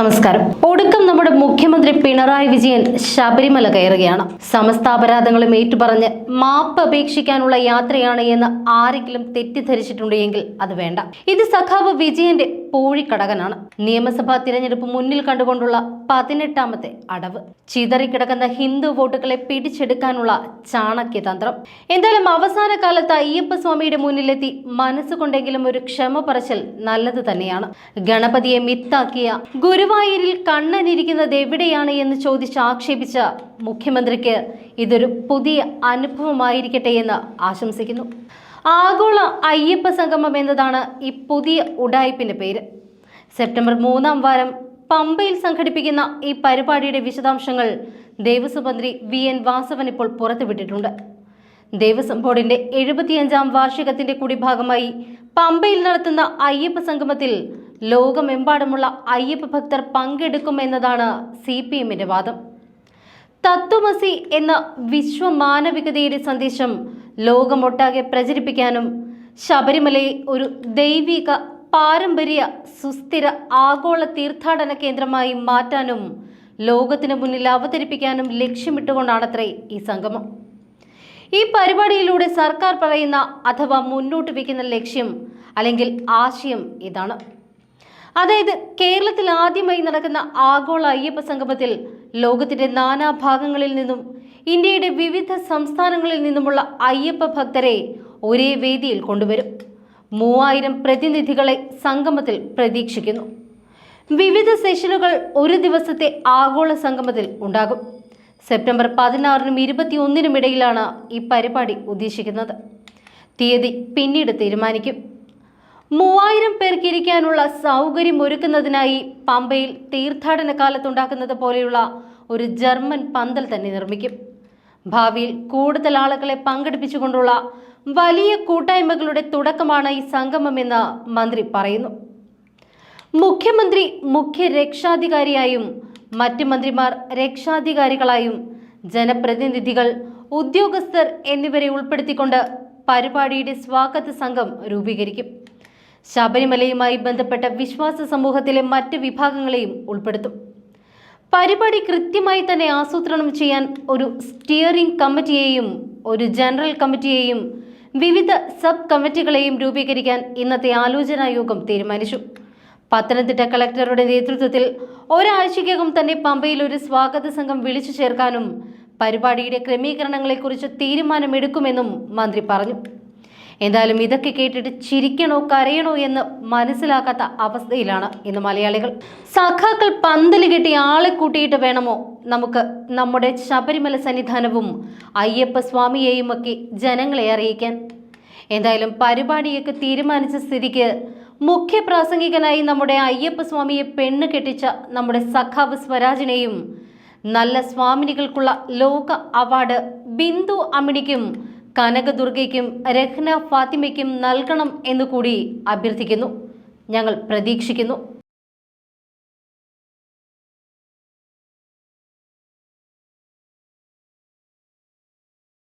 നമസ്കാരം. ഒടുക്കം നമ്മുടെ മുഖ്യമന്ത്രി പിണറായി വിജയൻ ശബരിമല കയറുകയാണ്. സമസ്ത അപരാധങ്ങളും ഏറ്റുപറഞ്ഞ് മാപ്പ് അപേക്ഷിക്കാനുള്ള യാത്രയാണ് എന്ന് ആരെങ്കിലും തെറ്റിദ്ധരിച്ചിട്ടുണ്ടെങ്കിൽ അത് വേണ്ട. ഇത് സഖാവ് വിജയന്റെ പൂഴിക്കടകനാണ്. നിയമസഭാ തിരഞ്ഞെടുപ്പ് മുന്നിൽ കണ്ടുകൊണ്ടുള്ള പതിനെട്ടാമത്തെ അടവ്. ചിതറിക്കിടക്കുന്ന ഹിന്ദു വോട്ടുകളെ പിടിച്ചെടുക്കാനുള്ള ചാണക്യതന്ത്രം. എന്തായാലും അവസാന കാലത്ത് അയ്യപ്പ സ്വാമിയുടെ മുന്നിലെത്തി മനസ്സുകൊണ്ടെങ്കിലും ഒരു ക്ഷമ പറച്ചൽ നല്ലത് തന്നെയാണ്. ഗണപതിയെ മിത്താക്കിയ ഗുരുവായൂരിൽ കണ്ണനിരിക്കുന്നത് എവിടെയാണ് എന്ന് ചോദിച്ച് ആക്ഷേപിച്ച മുഖ്യമന്ത്രിക്ക് ഇതൊരു പുതിയ അനുഭവമായിരിക്കട്ടെ എന്ന് ആശംസിക്കുന്നു. ആഗോള അയ്യപ്പ സംഗമം എന്നതാണ് ഈ പുതിയ ഉഡായിപ്പിന്റെ പേര്. സെപ്റ്റംബർ മൂന്നാം വാരം പമ്പയിൽ സംഘടിപ്പിക്കുന്ന ഈ പരിപാടിയുടെ വിശദാംശങ്ങൾ ദേവസ്വം മന്ത്രി വി എൻ വാസവൻ ഇപ്പോൾ പുറത്തുവിട്ടിട്ടുണ്ട്. ദേവസ്വം ബോർഡിന്റെ എഴുപത്തിയഞ്ചാം വാർഷികത്തിന്റെ കൂടി ഭാഗമായി പമ്പയിൽ നടത്തുന്ന അയ്യപ്പ സംഗമത്തിൽ ലോകമെമ്പാടുമുള്ള അയ്യപ്പ ഭക്തർ പങ്കെടുക്കുമെന്നതാണ് സി പി എമ്മിന്റെ വാദം. തത്വമസി എന്ന വിശ്വമാനവികതയുടെ സന്ദേശം ലോകമൊട്ടാകെ പ്രചരിപ്പിക്കാനും ശബരിമലയെ ഒരു ദൈവിക പാരമ്പര്യ സുസ്ഥിര ആഗോള തീർത്ഥാടന കേന്ദ്രമായി മാറ്റാനും ലോകത്തിന് മുന്നിൽ അവതരിപ്പിക്കാനും ലക്ഷ്യമിട്ടുകൊണ്ടാണത്രേ ഈ സംഗമം. ഈ പരിപാടിയിലൂടെ സർക്കാർ പറയുന്ന അഥവാ മുന്നോട്ട് വയ്ക്കുന്ന ലക്ഷ്യം അല്ലെങ്കിൽ ആശയം ഇതാണ്. അതായത് കേരളത്തിൽ ആദ്യമായി നടക്കുന്ന ആഗോള അയ്യപ്പ സംഗമത്തിൽ ലോകത്തിന്റെ നാനാഭാഗങ്ങളിൽ നിന്നും ഇന്ത്യയുടെ വിവിധ സംസ്ഥാനങ്ങളിൽ നിന്നുമുള്ള അയ്യപ്പ ഭക്തരെ ഒരേ വേദിയിൽ കൊണ്ടുവരും. മൂവായിരം പ്രതിനിധികളെ സംഗമത്തിൽ പ്രതീക്ഷിക്കുന്നു. വിവിധ സെഷനുകൾ ഒരു ദിവസത്തെ ആഗോള സംഗമത്തിൽ ഉണ്ടാകും. സെപ്റ്റംബർ പതിനാറിനും ഇരുപത്തിയൊന്നിനും ഇടയിലാണ് ഈ പരിപാടി ഉദ്ദേശിക്കുന്നത്. തീയതി പിന്നീട് തീരുമാനിക്കും. മൂവായിരം പേർക്ക് ഇരിക്കാനുള്ള സൗകര്യം ഒരുക്കുന്നതിനായി പമ്പയിൽ തീർത്ഥാടന കാലത്തുണ്ടാക്കുന്നത് പോലെയുള്ള ഒരു ജർമ്മൻ പന്തൽ തന്നെ നിർമ്മിക്കും. ഭാവിയിൽ കൂടുതൽ ആളുകളെ പങ്കെടുപ്പിച്ചുകൊണ്ടുള്ള വലിയ കൂട്ടായ്മകളുടെ തുടക്കമാണ് ഈ സംഗമമെന്ന് മന്ത്രി പറയുന്നു. മുഖ്യമന്ത്രി മുഖ്യ രക്ഷാധികാരിയായും മറ്റ് മന്ത്രിമാർ രക്ഷാധികാരികളായും ജനപ്രതിനിധികൾ ഉദ്യോഗസ്ഥർ എന്നിവരെ ഉൾപ്പെടുത്തിക്കൊണ്ട് പരിപാടിയുടെ സ്വാഗത സംഘം രൂപീകരിക്കും. ശബരിമലയുമായി ബന്ധപ്പെട്ട വിശ്വാസ സമൂഹത്തിലെ മറ്റ് വിഭാഗങ്ങളെയും ഉൾപ്പെടുത്തും. പരിപാടി കൃത്യമായി തന്നെ ആസൂത്രണം ചെയ്യാൻ ഒരു സ്റ്റിയറിംഗ് കമ്മിറ്റിയെയും ഒരു ജനറൽ കമ്മിറ്റിയെയും വിവിധ സബ് കമ്മിറ്റികളെയും രൂപീകരിക്കാൻ ഇന്നത്തെ ആലോചനാ യോഗം തീരുമാനിച്ചു. പത്തനംതിട്ട കളക്ടറുടെ നേതൃത്വത്തിൽ ഒരാഴ്ചയ്ക്കകം തന്നെ പമ്പയിൽ ഒരു സ്വാഗത സംഘം വിളിച്ചു ചേർക്കാനും പരിപാടിയുടെ ക്രമീകരണങ്ങളെക്കുറിച്ച് തീരുമാനമെടുക്കുമെന്നും മന്ത്രി പറഞ്ഞു. എന്തായാലും ഇതൊക്കെ കേട്ടിട്ട് ചിരിക്കണോ കരയണോ എന്ന് മനസ്സിലാക്കാത്ത അവസ്ഥയിലാണ് ഇന്ന് മലയാളികൾ. സഖാക്കൾ പന്തൽ കെട്ടി ആളെ കൂട്ടിയിട്ട് വേണമോ? നമുക്ക് നമ്മുടെ ശബരിമല സന്നിധാനവും അയ്യപ്പ സ്വാമിയെയും ഒക്കെ ജനങ്ങളെ അറിയിക്കാൻ. എന്തായാലും പരിപാടിയൊക്കെ തീരുമാനിച്ച സ്ഥിതിക്ക് മുഖ്യ പ്രാസംഗികനായി നമ്മുടെ അയ്യപ്പ സ്വാമിയെ പെണ്ണ് കെട്ടിച്ച നമ്മുടെ സഖാവ് സ്വരാജിനെയും നല്ല സ്വാമിനികൾക്കുള്ള ലോക അവാർഡ് ബിന്ദു അമിണിക്കും കനകദുർഗയ്ക്കും രഹ്ന ഫാത്തിമയ്ക്കും നൽകണം എന്നുകൂടി അഭ്യർത്ഥിക്കുന്നു. ഞങ്ങൾ പ്രതീക്ഷിക്കുന്നു.